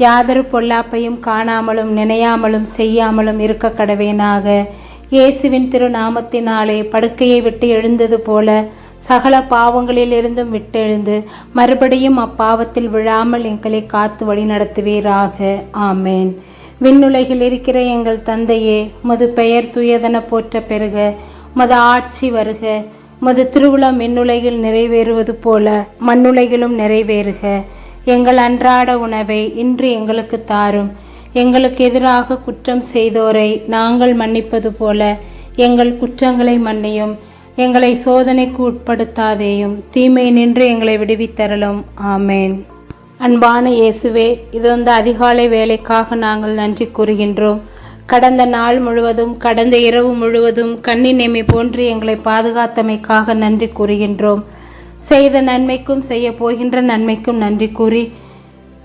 யாதொரு பொல்லாப்பையும் காணாமலும் நினையாமலும் செய்யாமலும் இருக்க கடவேனாக. இயேசுவின் திருநாமத்தினாலே படுக்கையை விட்டு எழுந்தது போல சகல பாவங்களில் இருந்தும் விட்டெழுந்து மறுபடியும் அப்பாவத்தில் விழாமல் எங்களை காத்து வழி நடத்துவீராக. ஆமேன். விண்ணுலகில் இருக்கிற எங்கள் தந்தையே மது பெயர் துயதன போற்ற பெருக மது ஆட்சி வருக மது திருவிழா மின்னுலகில் நிறைவேறுவது போல மண்ணுலகிலும் நிறைவேறுக. எங்கள் அன்றாட உணவை இன்று எங்களுக்கு தாரும். எங்களுக்கு எதிராக குற்றம் செய்தோரை நாங்கள் மன்னிப்பது போல எங்கள் குற்றங்களை மன்னியும். எங்களை சோதனைக்கு உட்படுத்தாதேயும். தீமை நின்று எங்களை விடுவித்தரலும். ஆமேன். அன்பான இயேசுவே இது வந்து அதிகாலை வேலைக்காக நாங்கள் நன்றி கூறுகின்றோம். கடந்த நாள் முழுவதும் கடந்த இரவு முழுவதும் கண்ணின் எம்மை போன்று எங்களை பாதுகாத்தமைக்காக நன்றி கூறுகின்றோம். செய்த நன்மைக்கும் செய்ய போகின்ற நன்மைக்கும் நன்றி கூறி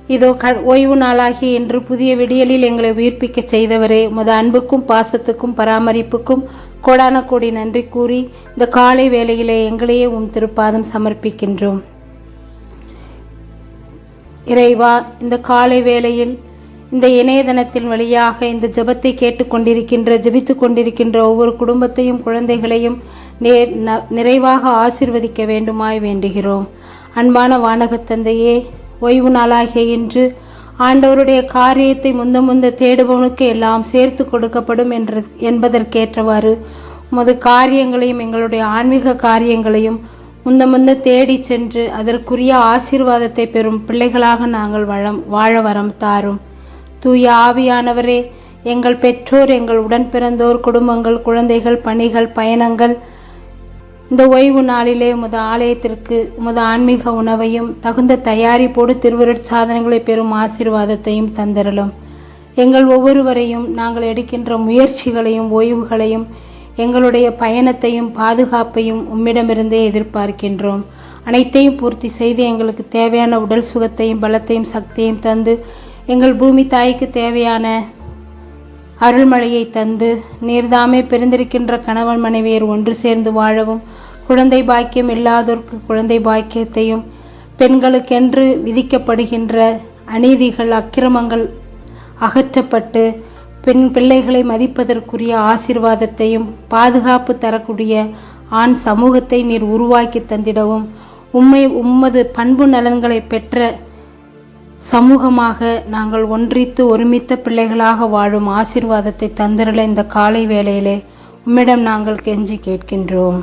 இதோ க ஓய்வு நாளாகி இன்று புதிய விடியலில் எங்களை உயிர்ப்பிக்க செய்தவரே முத அன்புக்கும் பாசத்துக்கும் பராமரிப்புக்கும் கோடான கோடி நன்றி கூறி இந்த காலை வேளையிலே எங்களையே உம் திருப்பாதம் சமர்ப்பிக்கின்றோம். இறைவா இந்த காலை வேளையில் இந்த இணையதளத்தின் வழியாக இந்த ஜெபத்தை கேட்டுக்கொண்டிருக்கின்ற ஜபித்து கொண்டிருக்கின்ற ஒவ்வொரு குடும்பத்தையும் குழந்தைகளையும் நேர் ந- நிறைவாக ஆசிர்வதிக்க வேண்டுமாய் வேண்டுகிறோம். அன்பான வானக தந்தையே ஓய்வு நாளாகிய இன்று ஆண்டவருடைய காரியத்தை முந்த முந்த தேடுபவனுக்கு எல்லாம் சேர்த்து கொடுக்கப்படும் என்ற என்பதற்கேற்றவாறு உமது காரியங்களையும் எங்களுடைய ஆன்மீக காரியங்களையும் முந்த முந்த தேடி சென்று அதற்குரிய ஆசீர்வாதத்தை பெறும் பிள்ளைகளாக நாங்கள் வளம் வாழ வரம் தாரும். தூய ஆவியானவரே எங்கள் பெற்றோர் எங்கள் உடன் பிறந்தோர் குடும்பங்கள் குழந்தைகள் பணிகள் பயணங்கள் இந்த ஓய்வு நாளிலே உமது ஆலயத்திற்கு உமது ஆன்மீக உணவையும் தகுந்த தயாரிப்போடு திருவருட் சாதனங்களை பெறும் ஆசீர்வாதத்தையும் தந்திரலும் எங்கள் ஒவ்வொருவரையும் நாங்கள் எடுக்கின்ற முயற்சிகளையும் ஓய்வுகளையும் எங்களுடைய பயணத்தையும் பாதுகாப்பையும் உம்மிடமிருந்தே எதிர்பார்க்கின்றோம். அனைத்தையும் பூர்த்தி செய்து எங்களுக்கு தேவையான உடல் சுகத்தையும் பலத்தையும் சக்தியையும் தந்து எங்கள் பூமி தாய்க்கு தேவையான அருள்மழையை தந்து நீர்தாமே பிரிந்திருக்கின்ற கணவன் மனைவியர் ஒன்று சேர்ந்து வாழவும் குழந்தை பாக்கியம் இல்லாதோர்க்கு குழந்தை பாக்கியத்தையும் பெண்களுக்கென்று விதிக்கப்படுகின்ற அநீதிகள் அக்கிரமங்கள் அகற்றப்பட்டு பெண் பிள்ளைகளை மதிப்பதற்குரிய ஆசிர்வாதத்தையும் பாதுகாப்பு தரக்கூடிய ஆண் சமூகத்தை நீர் உருவாக்கி தந்திடவும் உம்மை உம்மது பண்பு நலன்களை பெற்ற சமூகமாக நாங்கள் ஒன்றித்து ஒருமித்த பிள்ளைகளாக வாழும் ஆசீர்வாதத்தை தந்திரல இந்த காலை வேளையிலே உம்மிடம் நாங்கள் கெஞ்சி கேட்கின்றோம்.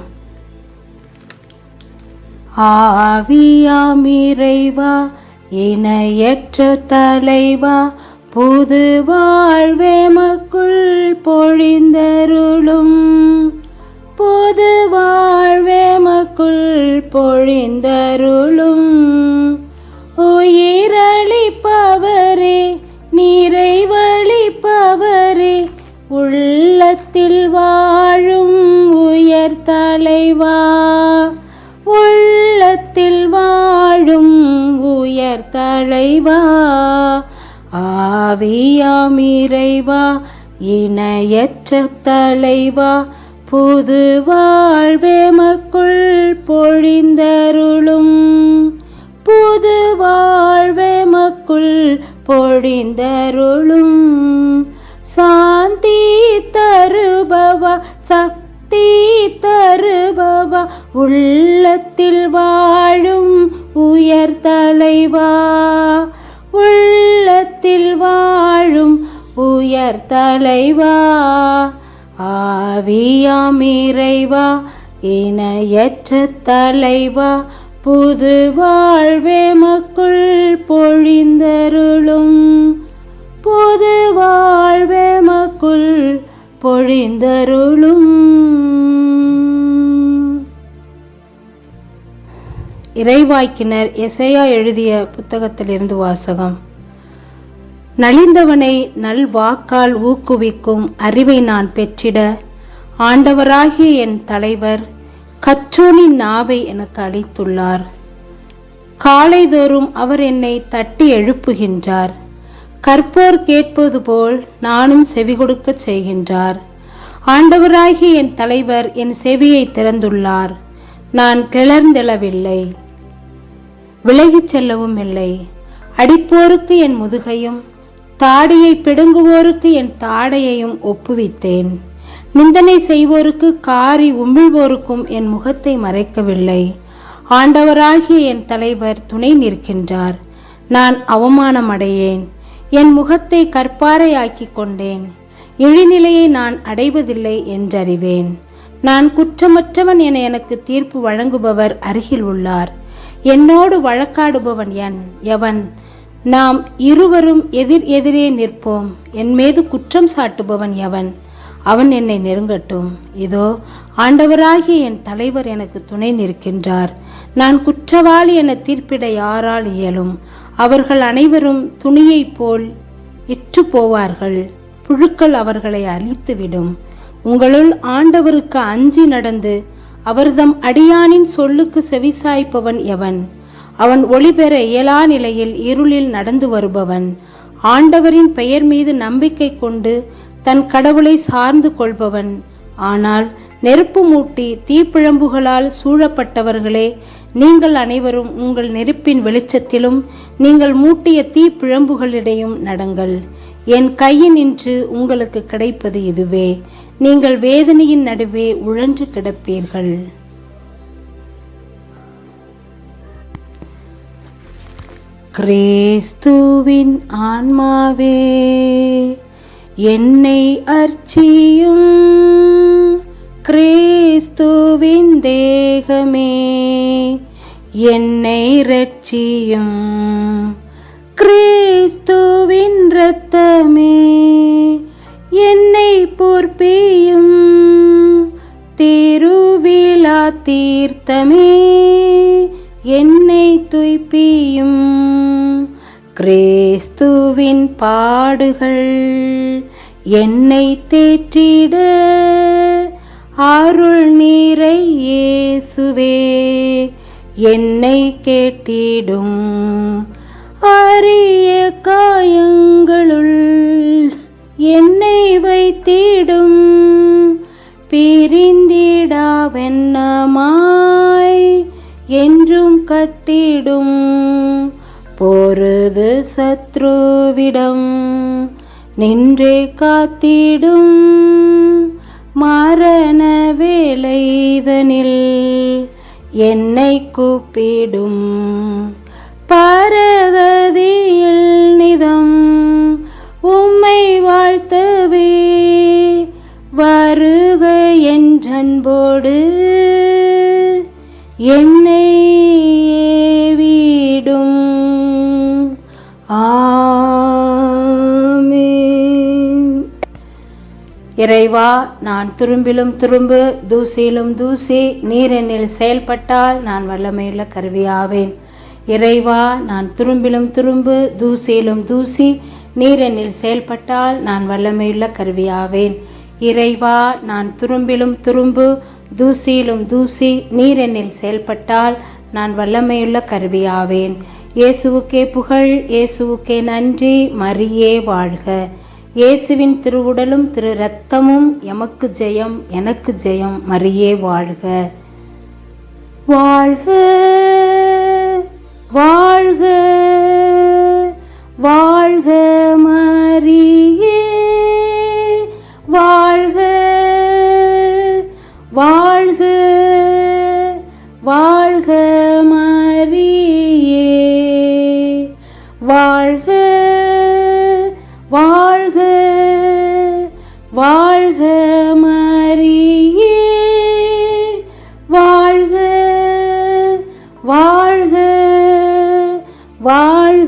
ஆவியாம் இறைவா இணையற்ற தலைவா புது வாழ்வேமக்குள் பொழிந்தருளும். புது வாழ்வேமக்குள் பொழிந்தருளும். உலகத்தில் வாழும் உயர் தலைவா. உள்ளத்தில் வாழும் உயர் தலைவா. ஆவியாம் இறைவா இணையற்ற தலைவா. புது வாழ்வேமக்குள் பொழிந்தருளும். புது வாழ்வேமக்குள் பொழிந்தருளும். சா தருபவா சக்தி தருபவா உள்ளத்தில் வாழும் உயர் தலைவா. உள்ளத்தில் வாழும் உயர் தலைவா. ஆவியாம் இறைவா இணையற்ற தலைவா. புது வாழ்வேமக்குள் பொழிந்தருளும். பொது வாழ்வேமக்குள் பொழிந்தருளும். இறைவாய்க்கினர் எசையா எழுதிய புத்தகத்திலிருந்து வாசகம். நலிந்தவனை நல்வாக்கால் ஊக்குவிக்கும் அறிவை நான் பெற்றிட ஆண்டவராகிய என் தலைவர் கற்றோனின் நாவை எனக்கு அளித்துள்ளார். காலைதோறும் அவர் என்னை தட்டி எழுப்புகின்றார். கற்போர் கேட்பது போல் நானும் செவி கொடுக்கச் செய்கின்றார். ஆண்டவராகி என் தலைவர் என் செவியை திறந்துள்ளார். நான் கிளர்ந்தெழவில்லை. விலகிச் செல்லவும் இல்லை. அடிப்போருக்கு என் முதுகையும் தாடியை பிடுங்குவோருக்கு என் தாடையையும் ஒப்புவித்தேன். நிந்தனை செய்வோருக்கு காரி உமிழ்வோருக்கும் என் முகத்தை மறைக்கவில்லை. ஆண்டவராகிய என் தலைவர் துணை நிற்கின்றார். நான் அவமானமடையேன். என் முகத்தை கற்பாரையாக்கிக் கொண்டேன். இழிநிலையை நான் அடைவதில்லை என்றறிவேன். நான் குற்றமற்றவன் என எனக்கு தீர்ப்பு வழங்குபவர் அருகில் உள்ளார். என்னோடு வழக்காடுபவன் என் எவன்? நாம் இருவரும் எதிர் எதிரே நிற்போம். என் மீது குற்றம் சாட்டுபவன் எவன்? அவன் என்னை நெருங்கட்டும். இதோ ஆண்டவராகிய என் தலைவர் எனக்கு துணை நிற்கின்றார். நான் குற்றவாளி என தீர்ப்பிட யாரால் இயலும்? அவர்கள் அனைவரும் துணியைப் போல் இற்று போவார்கள். புழுக்கள் அவர்களை அழித்துவிடும். உங்களுள் ஆண்டவருக்கு அஞ்சி நடந்து அவர்தம் அடியானின் சொல்லுக்கு செவிசாய்ப்பவன் எவன்? அவன் ஒளிபெற இயலா நிலையில் இருளில் நடந்து வருபவன். ஆண்டவரின் பெயர் மீது நம்பிக்கை கொண்டு தன் கடவுளை சார்ந்து கொள்பவன். ஆனால் நெருப்பு மூட்டி தீப்பிழம்புகளால் சூழப்பட்டவர்களே நீங்கள் அனைவரும் உங்கள் நெருப்பின் வெளிச்சத்திலும் நீங்கள் மூட்டிய தீ பிழம்புகளிடையும் நடங்கள். என் கையினின்று உங்களுக்கு கிடைப்பது இதுவே. நீங்கள் வேதனையின் நடுவே உழன்று கிடப்பீர்கள். கிறிஸ்துவின் ஆன்மாவே என்னை அர்ச்சியும் இயேசுவின் தேகமே என்னை ரட்சியும் கிறிஸ்துவின் இரத்தமே என்னை பொற்பியும். திருவிழா தீர்த்தமே என்னை துய்ப்பியும். கிறிஸ்துவின் பாடுகள் என்னை தேற்றிட அருள் நீரை இயேசுவே என்னை கேட்டிடும். அரிய காயங்களுள் என்னை வைத்திடும். பிரிந்திடாவென்னமாய் என்றும் கட்டிடும். பொருது சத்ருவிடம் நின்றே காத்திடும். மரண வேலைதனில் என்னை கூப்பிடும். பரகதியில் நிதம் உம்மை வாழ்த்தவே வருக என்றன்போடு என்னை இறைவா நான் துரும்பிலும் துரும்பு தூசியிலும் தூசி நீர் என்னில் செயல்பட்டால் நான் வல்லமையுள்ள கருவியாவேன். இறைவா நான் துரும்பிலும் துரும்பு தூசியிலும் தூசி நீர் என்னில் செயல்பட்டால் நான் வல்லமையுள்ள கருவியாவேன். இறைவா நான் துரும்பிலும் துரும்பு தூசியிலும் தூசி நீர் என்னில் செயல்பட்டால் நான் வல்லமையுள்ள கருவியாவேன். இயேசுவுக்கே புகழ் இயேசுவுக்கே நன்றி மரியே வாழ்க. இயேசுவின் திருவுடலும் திரு ரத்தமும் எமக்கு ஜெயம் எனக்கு ஜெயம். மரியே வாழ்க. வாழ்க. வாழ்க. வாழ்க மரியே.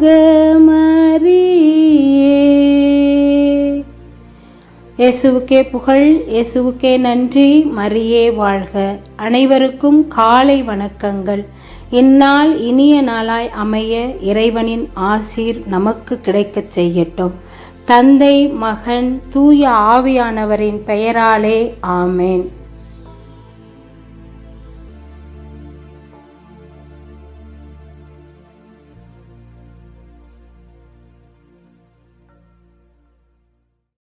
மரியே இயேசுவுக்கே புகழ் இயேசுவுக்கே நன்றி. மரியே வாழ்க. அனைவருக்கும் காலை வணக்கங்கள். இந்நாள் இனிய நாளாய் அமைய இறைவனின் ஆசீர் நமக்கு கிடைக்கச் செய்யட்டும். தந்தை மகன் தூய ஆவியானவரின் பெயராலே ஆமேன்.